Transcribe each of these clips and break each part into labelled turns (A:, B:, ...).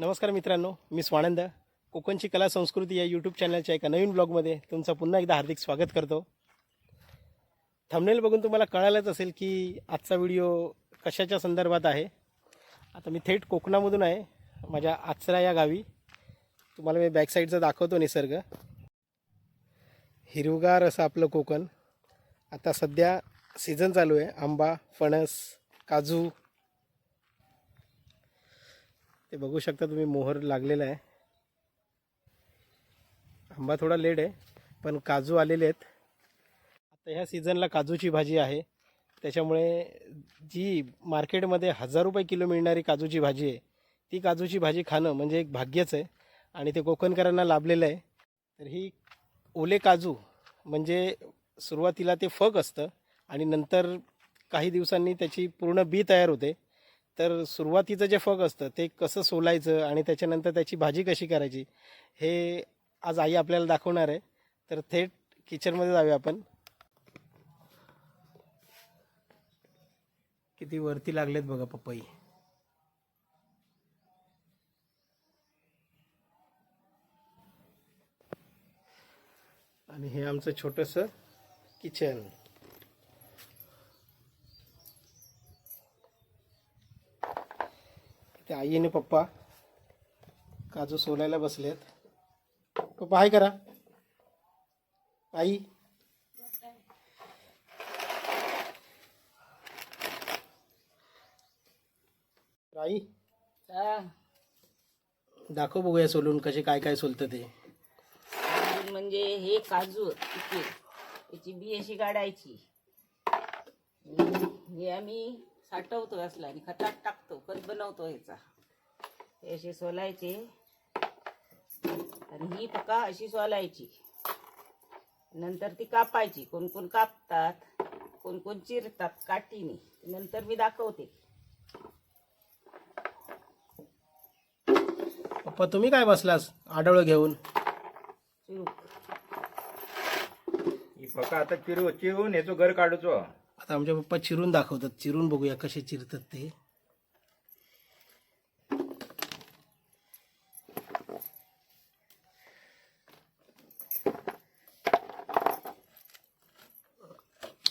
A: नमस्कार मित्रांनो मी स्वानंद. कोकणची कला संस्कृती या यूट्यूब चॅनलच्या एका नवीन ब्लॉगमध्ये तुमचं पुन्हा एकदा हार्दिक स्वागत करतो. थंबनेल बघून तुम्हाला कळालंच असेल की आजचा व्हिडिओ कशाच्या संदर्भात आहे. आता मी थेट कोकणामधून आहे माझ्या आचरा या गावी. तुम्हाला मी बॅकसाईडचा दाखवतो निसर्ग. हिरवगार असं आपलं कोकण. आता सध्या सीझन चालू आहे आंबा फणस काजू ते बघू शकता तुम्ही मोहर लागलेला आहे. आंबा थोडा लेट आहे पण काजू आलेले आहेत. आता ह्या सीझनला काजूची भाजी आहे. त्याच्यामुळे जी मार्केटमध्ये हजार रुपये किलो मिळणारी काजूची भाजी आहे ती काजूची भाजी खाणं म्हणजे एक भाग्यच आहे आणि ते कोकणकरांना लाभलेलं आहे. तर ही ओले काजू म्हणजे सुरुवातीला ते फक असतं आणि नंतर काही दिवसांनी त्याची पूर्ण बी तयार होते. तर सुरुवातीचं जे फग असतं ते कसं सोलायचं आणि त्याच्यानंतर त्याची भाजी कशी करायची हे आज आई आपल्याला दाखवणार आहे. तर थेट किचनमध्ये जाऊया आपण. किती वरती लागलेत बघा पपई. आणि हे आमचं छोटंसं किचन. ते आई आणि पप्पा काजू सोलायला बसलेत. पप्पा हाय करा. आई. आई. दाखव बघूया सोलून कसे काय काय सोलतं ते.
B: म्हणजे हे काजू याची बी अशी काढायची. हे आम्ही साठवतो असला आणि खतात टाकतो खत बनवतो ह्याचा. हे असे सोलायचे. आणि ही पका अशी सोलायची. नंतर ती कापायची. कोण कोण कापतात कोण कोण चिरतात काठीने नंतर मी दाखवते.
A: पप्पा तुम्ही काय बसलास? आडवळं घेऊन.
B: चिरू
C: ही फक्त आता चिरू चिरून ह्याचो घर काढूचो.
A: आता आमच्या पप्पा चिरून दाखवतात. चिरून बघूया कसे चिरतात ते.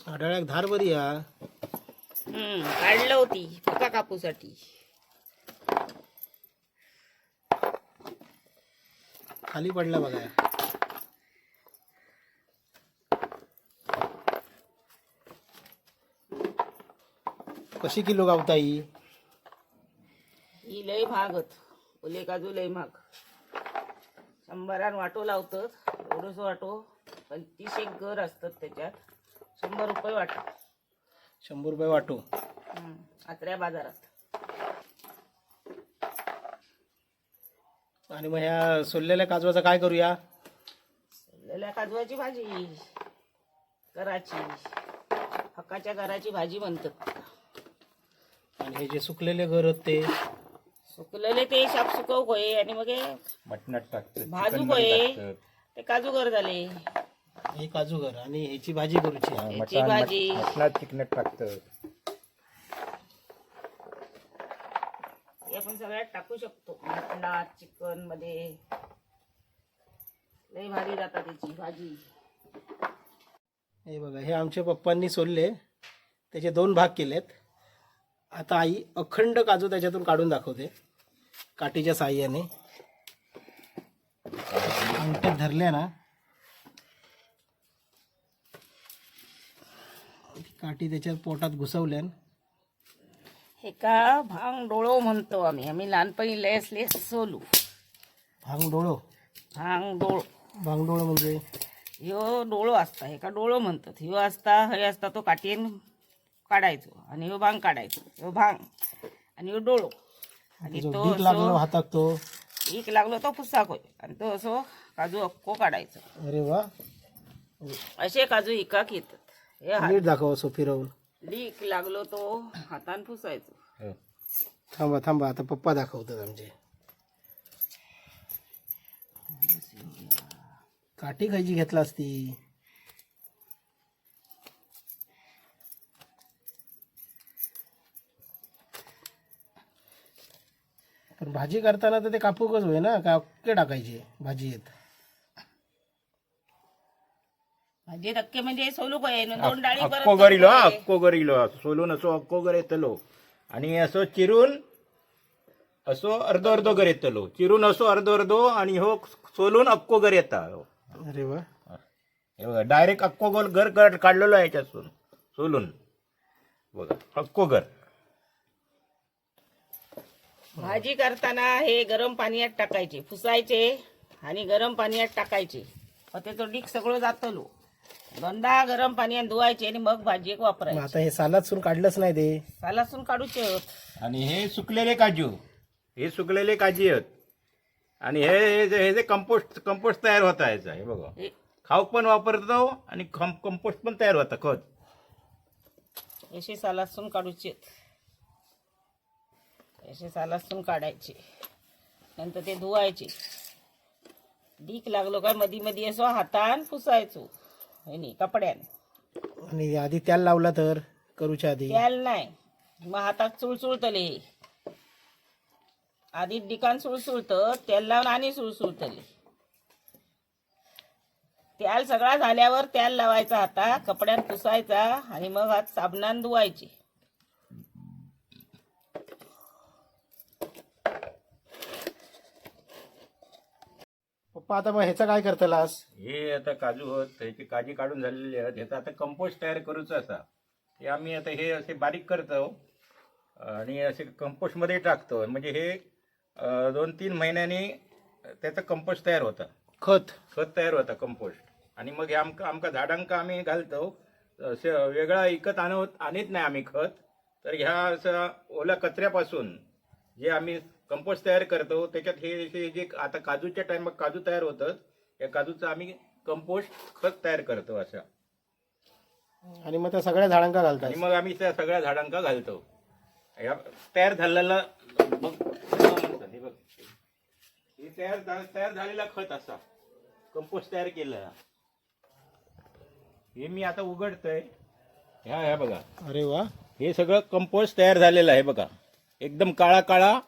A: आढळ्याक धार बरी या.
B: काढलं होती पका कापूसाठी.
A: खाली पडला बघा. कशी किलो गावता ही
B: ही लय महागत ओले काजू लय महाग. शंभरान वाटो लावतात. एवढंच वाटो. पण तीस एक घर असतात त्याच्यात. शंभर रुपये वाटो.
A: शंभर रुपये वाटो.
B: हम्म, आत्र्या बाजारात.
A: आणि मग ह्या सोललेल्या काजवाचा काय करूया?
B: सोललेल्या काजवाची भाजी. कराची. हक्काच्या घराची भाजी म्हणतात
A: आणि हे जे सुकलेले घर ते?
B: सुकलेले ते शाप सुकव होय आणि मग हे
C: मटणात टाकतात
B: भाजू
C: चिकनमध्ये
B: होय.
C: टाकतात.
B: ते काजू घर झाले.
A: हे काजू घर आणि ह्याची भाजी करूची.
C: हा, मटण
B: भाजी.
C: मट- मटणात चिकनात टाकतात.
B: हे आपण सगळ्यात टाकू शकतो. मटणात चिकनमध्ये लय भारी जातात त्याची भाजी.
A: हे बघा हे आमच्या पप्पांनी सोलले. त्याचे दोन भाग केलेत. आता आई अखंड काजू त्याच्यातून काढून दाखवते. काठीच्या साह्याने. अंगठ्यात धरल्या ना काठी त्याच्या पोटात घुसवल्यान
B: हे का भांग डोळो म्हणतो आम्ही. आम्ही लहानपणी लय असले सोलू.
A: भांग डोळो
B: भांग डोळ
A: भांग डोळो म्हणजे?
B: ह्यो डोळो असता. हे का डोळो म्हणतात. ह्यो असता हे असता तो काठीन काढायचो आणि ह्यो भांग काढायचो ह्यो भांग आणि ह्यो डोळो. आणि तो असो
A: हातात तो.
B: एक लागलो तो पुसाक होय आणि तो असो काजू अक्को काढायचो.
A: अरे वा.
B: असे काजू एकाक येतात. हे हात
A: नीट दाखव असो फिरवून.
B: लीक लागलो तो हातान पुसायचो
C: हो.
A: थांबा थांबा. आता पप्पा दाखवतात आमचे. काठी खायची घेतला असती. पण भाजी करताना तर ते कापूकच होय ना का अक्के टाकायचे भाजीत
B: भाजी धक्के म्हणजे सोलू काय दोन डाळी परत
C: अक्को
B: करू
C: हा
B: काय?
C: अक्को गर इलो सोलून असो अक्को गर येतलो आणि असं चिरून असो अर्धो अर्धो गर येतलो चिरून असो अर्धो अर्धो आणि हो सोलून अक्को गर येता.
A: अरे वा.
C: हे बघा डायरेक्ट अक्को गोल घर काढ- काढलेलो आहे याच्यातून सोलून. बघा अक्को घर.
B: भाजी करताना हे गरम पाण्यात टाकायचे फुसायचे आणि गरम पाण्यात टाकायचे. मग त्याचं डीक सगळं जातलो. दोनदा गरम पाण्यात धुवायचे आणि मग
A: मग
B: वापरायचे.
A: आता हे सालातसून काढलंच नाही ते.
B: सालासून काढूचे होत
C: आणि हे सुकलेले काजू. हे सुकलेले काजी आहेत. आणि हे हे जे- हे जे कंपोस्ट कंपोस्ट तयार होता याचा हे बघा.
B: हे
C: खाऊक पण वापरतो आणि कंपोस्ट पण तयार होता खत.
B: असे सालासून काढूचे असे सालासून काढायचे. नंतर ते धुवायचे. डीक लागलो का मधी मधी असो हातान पुसायचो. ह्यानी कपड्यान.
A: आणि आधी त्याला लावला तर? करूच्या आधी?
B: त्याल नाही. मग हातात चुळचुळतले आधी डिकान सुळसुळत तेल लावून आणि सुळसुळतले त्याल सगळा झाल्यावर त्याल लावायचा हाता कपड्यात पुसायचा आणि मग हात साबणान धुवायचे.
A: पप्पा आता मग ह्याचं काय करतलास
C: हे आता काजू होत ह्याची काजी काढून झालेली आहेत ह्याचा आता कंपोस्ट तयार करूचं असा हे आम्ही आता हे असे बारीक करतो आणि असे कंपोस्टमध्ये टाकतो. म्हणजे हे अं, दोन तीन महिन्यांनी त्याचं कंपोस्ट तयार होतं.
A: खत.
C: खत तयार होता कंपोस्ट आणि मग हे आमका आमका झाडांका आम्ही घालतो. असं वेगळा विकत आणत आणत नाही आम्ही खत. तर ह्या असं ओल्या कचऱ्यापासून जे आम्ही कंपोस्ट तयार करतो. त्याच्यात हे जे आता काजूच्या टाइमात काजू तयार होतं या काजूचं आम्ही कंपोस्ट खत तयार करतो असं.
A: आणि मग त्या सगळ्या झाडांका घालतात
C: आणि मग आम्ही त्या सगळ्या झाडांका घालतो. या तयार झालेला बघ हे बघ. हे तयार झा- तयार झालेला खत असा. कंपोस्ट तयार केलेला हे मी आता उघडतोय. ह्या ह्या बघा.
A: अरे वा.
C: हे सगळं कंपोस्ट तयार झालेलं आहे बघा. एकदम काळा काळा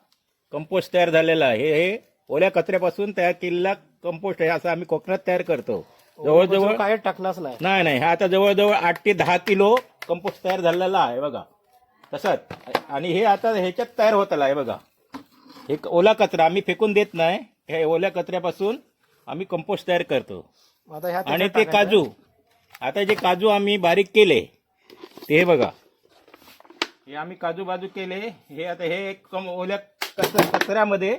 C: कंपोस्ट तयार झालेला आहे. हे हे ओल्या कचऱ्यापासून तयार केलेला कंपोस्ट आहे. असं आम्ही कोकणात तयार करतो. जवळजवळ
A: काय टाकणारच नाही?
C: नाही नाही. हा आता जवळजवळ आठ ते दहा किलो कंपोस्ट तयार झालेला आहे बघा. तसंच. आणि हे आता ह्याच्यात तयार होत आहे बघा. हे ओला कचरा आम्ही फेकून देत नाही. हे ओल्या कचऱ्यापासून आम्ही कंपोस्ट तयार करतो. आणि ते. काजू. आता जे काजू आम्ही बारीक केले ते बघा. हे आम्ही काजू बाजू केले. हे आता हे एक कम ओल्या कच- कचऱ्यामध्ये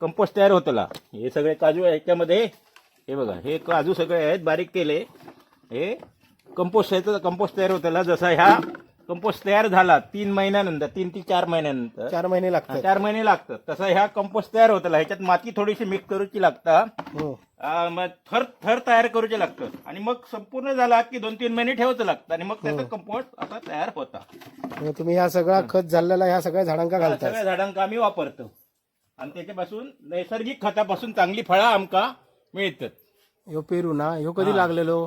C: कंपोस्ट तयार होतला हे सगळे काजू ह्याच्यामध्ये. हे बघा हे काजू सगळे आहेत बारीक केले. हे कंपोस्ट ह्याचं कंपोस्ट तयार होतला जसा ह्या कंपोस्ट तयार झाला तीन महिन्यानंतर तीन ते चार महिन्यानंतर.
A: चार महिने
C: हा,
A: लागतात
C: चार महिने लागतात. तसा ह्या कंपोस्ट तयार होतला ह्याच्यात माती थोडीशी मिक्स करूची लागता
A: हो.
C: आ, मग थर थर तयार करूचे लागतं. आणि मग संपूर्ण झाला की दोन तीन महिने ठेवायचं लागतं. आणि मग त्याचा कंपोस्ट आता तयार होता.
A: तुम्ही ह्या सगळा खत झालेला ह्या सगळ्या झाडांका घालतात
C: सगळ्या झाडांका आम्ही वापरतो. आणि त्याच्यापासून नैसर्गिक खतापासून चांगली फळं आमका मिळतात.
A: ह्यो पेरू ना? ह्यो कधी लागलेलो?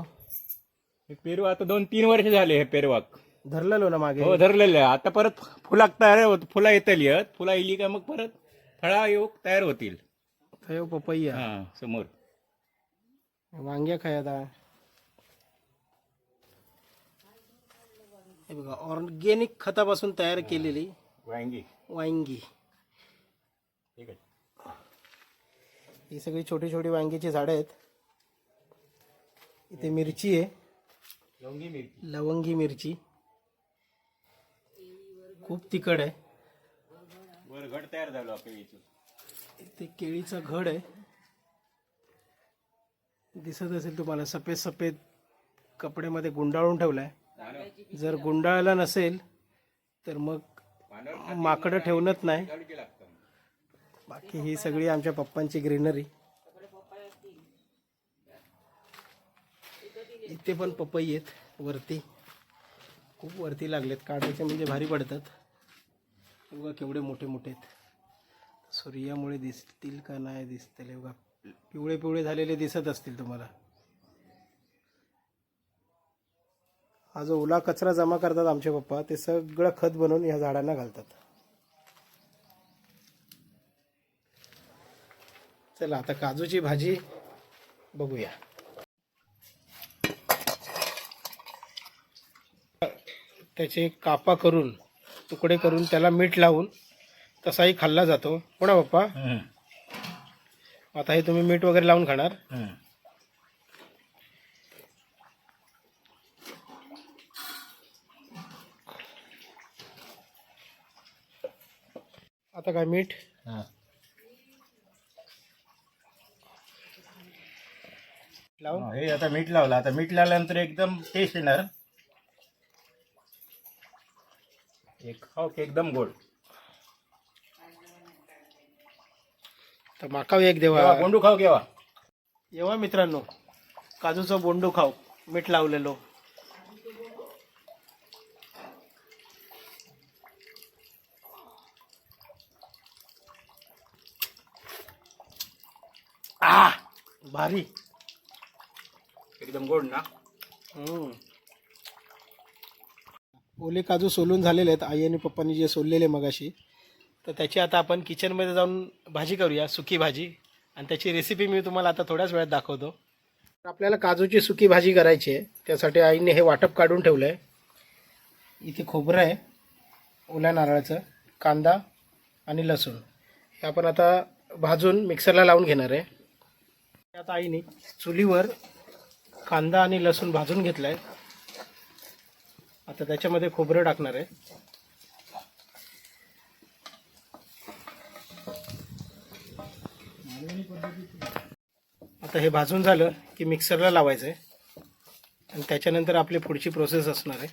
C: हे पेरू आता दोन तीन वर्ष झाले हे पेरवाक.
A: धरलेलो ना मागे.
C: हो धरलेलं आहे. आता परत फुलाक तयार होत फुला येतली फुला येली का मग परत फळा येऊ तयार होतील.
A: ह्यो पपैया
C: हा समोर.
A: वांग्या खाय आता. हे बघा ऑर्गेनिक खतापासून तयार केलेली
C: वांगी.
A: वांगी.
C: ठीक आहे.
A: ही सगळी छोटी छोटी वांग्याची झाडं आहेत. इथे मिरची आहे.
C: लवंगी मिरची.
A: लवंगी मिरची. खूप तिखट आहे.
C: वर घड तयार झालो
A: केळीचं घड आहे. दिसत असेल तुम्हाला सफेद सफेद कपड्यामध्ये गुंडाळून ठेवलाय. जर गुंडाळला नसेल तर मग माकडं ठेवणत नाही. बाकी ही सगळी आमच्या पप्पांची ग्रीनरी. इथे पण पपई आहेत वरती. खूप वरती लागलेत. काढायचे म्हणजे भारी पडतात. बघा केवढे मोठे मोठे आहेत. सूर्यामुळे दिसतील का नाही दिसतील बघा. पिवळे पिवळे झालेले दिसत असतील तुम्हाला. हा जो ओला कचरा जमा करतात आमचे पप्पा ते सगळं खत बनवून ह्या झाडांना घालतात. चला आता काजूची भाजी बघूया. त्याचे कापा करून तुकडे करून त्याला मीठ लावून तसाही खाल्ला जातो हो ना पप्पा. आता हे तुम्ही मीठ वगैरे लावून खाणार. आता काय मीठ. लावून
C: हा, हे आता मीठ लावलं आता मीठ लावल्यानंतर एकदम टेस्ट येणार एक खाऊ की एकदम गोड.
A: तर माकाव एक देवा.
C: केव्हा बोंडू खाऊ केव्हा?
A: येवा मित्रांनो काजूचं बोंडू खाऊ मीठ लावलेलो. आ भारी.
C: एकदम गोड ना?
A: हम्म. ओले काजू सोलून झालेले आहेत. आई आणि पप्पांनी जे सोललेले मगाशी. तर त्याची आता आपण किचनमध्ये जाऊन भाजी करूया सुकी भाजी. आणि त्याची रेसिपी मी तुम्हाला आता थोड्याच वेळात दाखवतो. आपल्याला काजूची सुकी भाजी करायची आहे. त्यासाठी आईने हे वाटप काढून ठेवलं आहे इथे खोबरं आहे ओल्या नारळाचं कांदा आणि लसूण. हे आपण आता भाजून मिक्सरला लावून घेणार आहे. आता आईने चुलीवर कांदा आणि लसूण भाजून घेतला आहे आता त्याच्यामध्ये खोबरं टाकणार आहे. आता हे भाजून झालं की मिक्सरला लावायचं आहे आणि त्याच्यानंतर आपली पुढची प्रोसेस असणार आहे.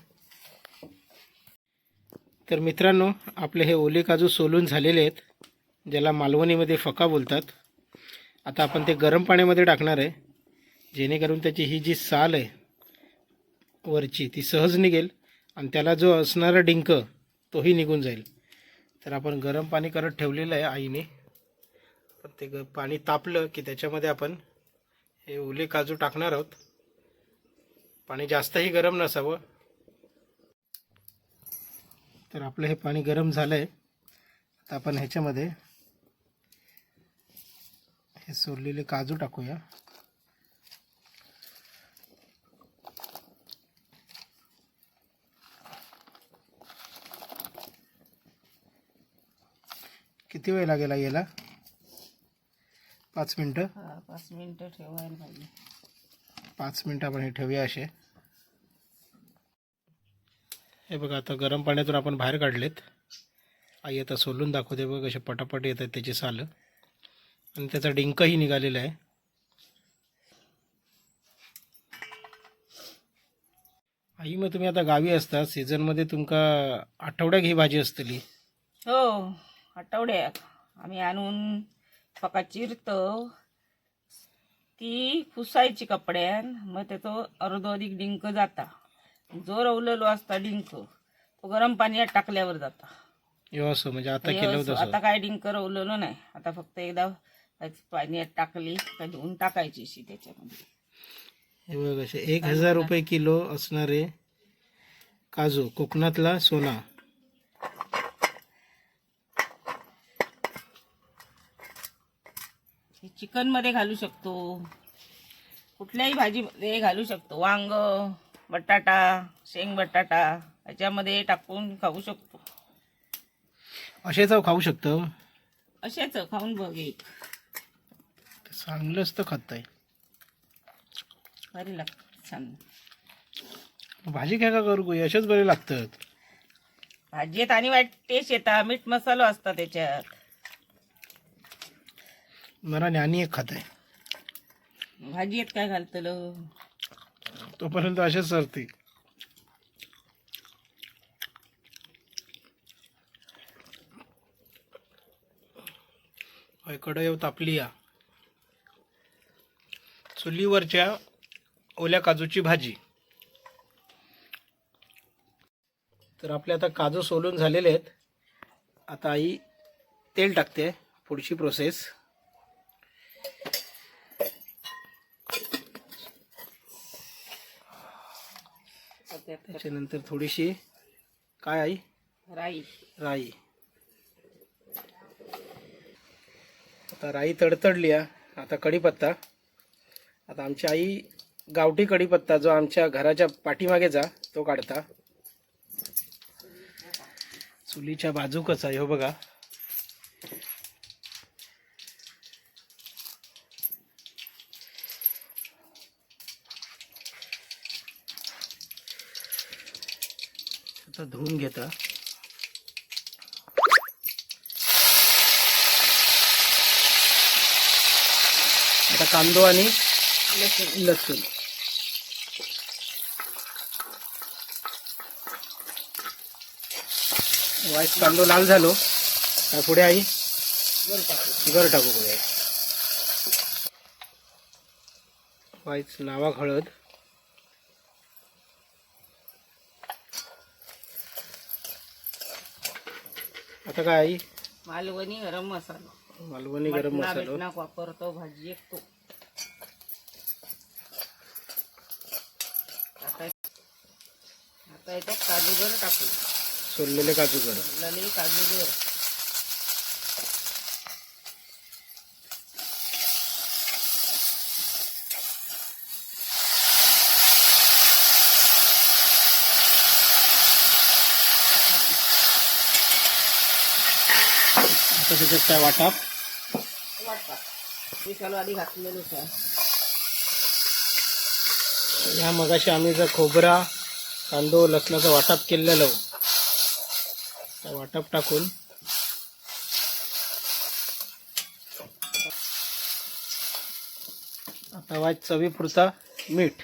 A: तर मित्रांनो आपले हे ओले काजू सोलून झालेले आहेत ज्याला मालवणीमध्ये फका बोलतात. आता आपण ते गरम पाण्यामध्ये टाकणार आहे. जेणेकरून त्याची ही जी साल आहे वरची ती सहज निघेल. आणि त्याला जो असणारा डिंक तोही निघून जाईल. तर आपण गरम पाणी करत ठेवलेलं आहे आईने. पण ते ग पाणी तापलं की त्याच्यामध्ये आपण हे ओले काजू टाकणार आहोत. पाणी जास्तही गरम नसावं. तर आपलं हे पाणी गरम झालं आहे आता आपण ह्याच्यामध्ये हे सोडलेले काजू टाकूया. किती वेळ लागेल याला? पाच मिनटं?
B: हा, पाच मिनिटं ठेवायला पाहिजे.
A: पाच मिनटं आपण हे ठेवूया असे. हे बघा आता गरम पाण्यातून आपण बाहेर काढलेत. आई आता सोलून दाखवते बघ कसे पटापट येत आहेत त्याची सालं. आणि त्याचा डिंकही निघालेला आहे. आई मग तुम्ही आता गावी असता. सीझनमध्ये तुमका आठवड्याक ही भाजी असतली.
B: हो. आठवड्याक आम्ही आणून फका चिरतो ती पुसायची कपड्यान मग त्याचो अर्धो अधिक डिंक जाता. जो रवलेलो असता डिंक तो गरम पाण्यात टाकल्यावर जाता.
A: यो असं म्हणजे आता केलं
B: असं, आता काय डिंक रवलेलो नाही. आता फक्त एकदा पाण्यात टाकली का धुवून टाकायची अशी त्याच्यामध्ये.
A: हे बघ असे एक हजार रुपये किलो असणारे काजू कोकणातला सोना.
B: हे चिकनमध्ये घालू शकतो. कुठल्याही भाजीमध्ये घालू शकतो. वांग बटाटा शेंग बटाटा याच्यामध्ये टाकून खाऊ शकतो.
A: असे चव खाऊ शकतो?
B: असेच खाऊन बघ एक.
A: चांगलंच तर खाताय.
B: भारी लागत छान.
A: भाजी काय का करू? असेच बरे लागतात.
B: भाजीत आणि वाईट टेस्ट येता मीठ मसालो असता त्याच्यात.
A: मला ज्ञानी एक खात आहे.
B: भाजीत काय घालतलं?
A: तोपर्यंत असेच सरते. कढई तापली या. चुलीवरच्या ओल्या काजूची भाजी. तर आपले आता काजू सोलून झालेले आहेत. आता आई तेल टाकते पुढची प्रोसेस त्याच्यानंतर थोडीशी काय आई?
B: राई.
A: राई. आता राई तडतडली आहे आता कढीपत्ता. आता आमची आई गावठी कढीपत्ता जो आमच्या घराच्या पाठीमागेचा तो काढता. चुलीच्या बाजूकच आहे हो बघा आता धुवून घेता. आता कांदो आणि
B: लसूण.
A: वाईट कांदो लाल झालो. काय पुढे आई?
B: वर टाकू.
A: गर टाकू पुढे. वाईच नावा हळद आता काय आई?
B: मालवणी गरम मसाला.
A: मालवणी गरम
B: मटणा
A: मसालो
B: बिटणाक वापरतो भाजी एक तो. आता आता याच्यात काजूगर टाकू.
A: सोललेले काजू गर
B: लले काजूगर.
A: आता त्याच्यात काय वाटा?
B: वाटतात आधी घातलेलंच आहे
A: ह्या मगाशी आम्ही जर खोबरा कांदो लसणाचं वाटप केलेलं. वाटप टाकून आता वाज चवीपुरता मीठ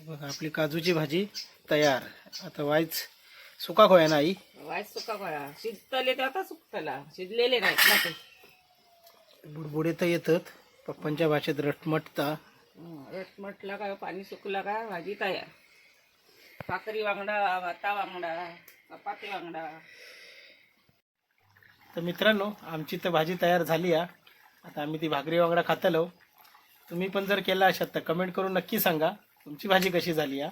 A: बघा आपली काजूची भाजी तयार. आता वाईच सुका खोया ना आई
B: वायस सुका करा शिजतले ते आता सुकतला. शिजलेले नाहीत ना ते.
A: बुडबुडे तर येतात पप्पांच्या भाषेत रटमटता.
B: हं, रट म्हटलं का पाणी सुकलं का भाजी तयार. भाकरी वांगडा भाता वांगडा चपाती वांगडा.
A: तर मित्रांनो आमची तर भाजी तयार झाली आहे आता आम्ही ती भाकरी वांगडा खातलो. तुम्ही पण जर केला असाल तर कमेंट करून नक्की सांगा. तुमची भाजी कशी झाली या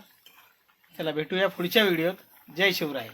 A: चला भेटूया पुढच्या व्हिडिओत. जय शिवराय.